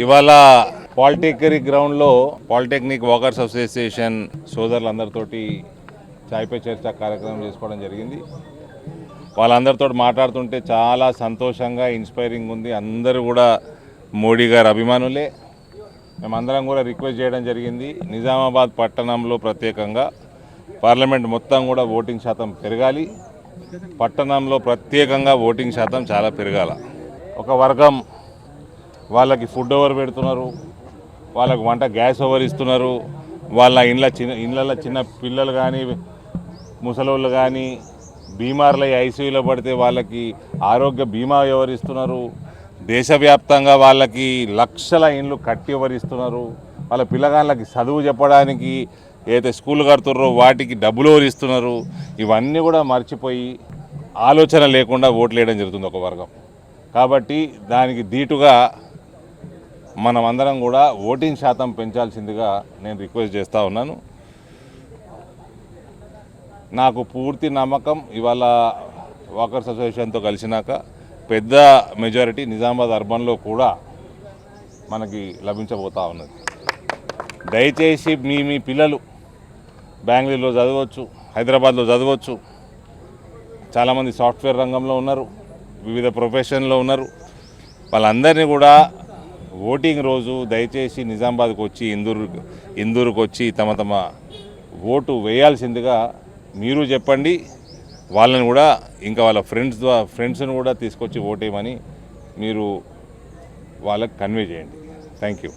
ఇవాళ పాలిటెక్నిక్ గ్రౌండ్లో polytechnic walkers association సోదరులందరితోటి చాయ్ పే చర్చ కార్యక్రమం చేసుకోవడం జరిగింది. వాళ్ళందరితో మాట్లాడుతుంటే చాలా సంతోషంగా ఇన్స్పైరింగ్ ఉంది. అందరూ కూడా మోడీ గారి అభిమానులే. మేమందరం కూడా రిక్వెస్ట్ చేయడం జరిగింది. నిజామాబాద్ పట్టణంలో ప్రత్యేకంగా పార్లమెంట్ మొత్తం కూడా ఓటింగ్ శాతం పెరగాలి. పట్టణంలో ప్రత్యేకంగా ఓటింగ్ శాతం చాలా పెరగాల. ఒక వర్గం వాళ్ళకి ఫుడ్ ఓవర్ పెడుతున్నారు వాళ్ళకి వంట గ్యాస్ ఓవర్ ఇస్తున్నారు వాళ్ళ ఇండ్ల చిన్న ఇండ్లలో చిన్న పిల్లలు కానీ ముసలోళ్ళు కానీ బీమార్ల ఐసీయూలో పడితే వాళ్ళకి ఆరోగ్య బీమా ఎవరిస్తున్నారు దేశవ్యాప్తంగా వాళ్ళకి లక్షల ఇండ్లు కట్టి ఎవరిస్తున్నారు వాళ్ళ పిల్లగాళ్ళకి చదువు చెప్పడానికి ఏదైతే స్కూల్ కడుతున్నారో వాటికి డబ్బులు ఎవరిస్తున్నారు ఇవన్నీ కూడా మర్చిపోయి ఆలోచన లేకుండా ఓట్లు వేయడం జరుగుతుంది ఒక వర్గం. కాబట్టి దానికి ధీటుగా మనం అందరం కూడా ఓటింగ్ శాతం పెంచాల్సిందిగా నేను రిక్వెస్ట్ చేస్తూ ఉన్నాను. నాకు పూర్తి నమ్మకం ఇవాళ వాకర్స్ అసోసియేషన్తో కలిసినాక పెద్ద మెజారిటీ నిజామాబాద్ అర్బన్లో కూడా మనకి లభించబోతూ ఉన్నది. దయచేసి మీ మీ పిల్లలు బెంగళూరులో చదవచ్చు హైదరాబాద్లో చదవచ్చు. చాలామంది సాఫ్ట్వేర్ రంగంలో ఉన్నారు వివిధ ప్రొఫెషన్లో ఉన్నారు. వాళ్ళందరినీ కూడా ఓటింగ్ రోజు దయచేసి నిజామాబాద్కి వచ్చి ఇందూరు ఇందూరుకు వచ్చి తమ తమ ఓటు వేయాల్సిందిగా మీరు చెప్పండి. వాళ్ళని కూడా ఇంకా వాళ్ళ ఫ్రెండ్స్ ద్వారా ఫ్రెండ్స్ని కూడా తీసుకొచ్చి ఓటేయమని మీరు వాళ్ళకి కన్వే చేయండి. Thank you.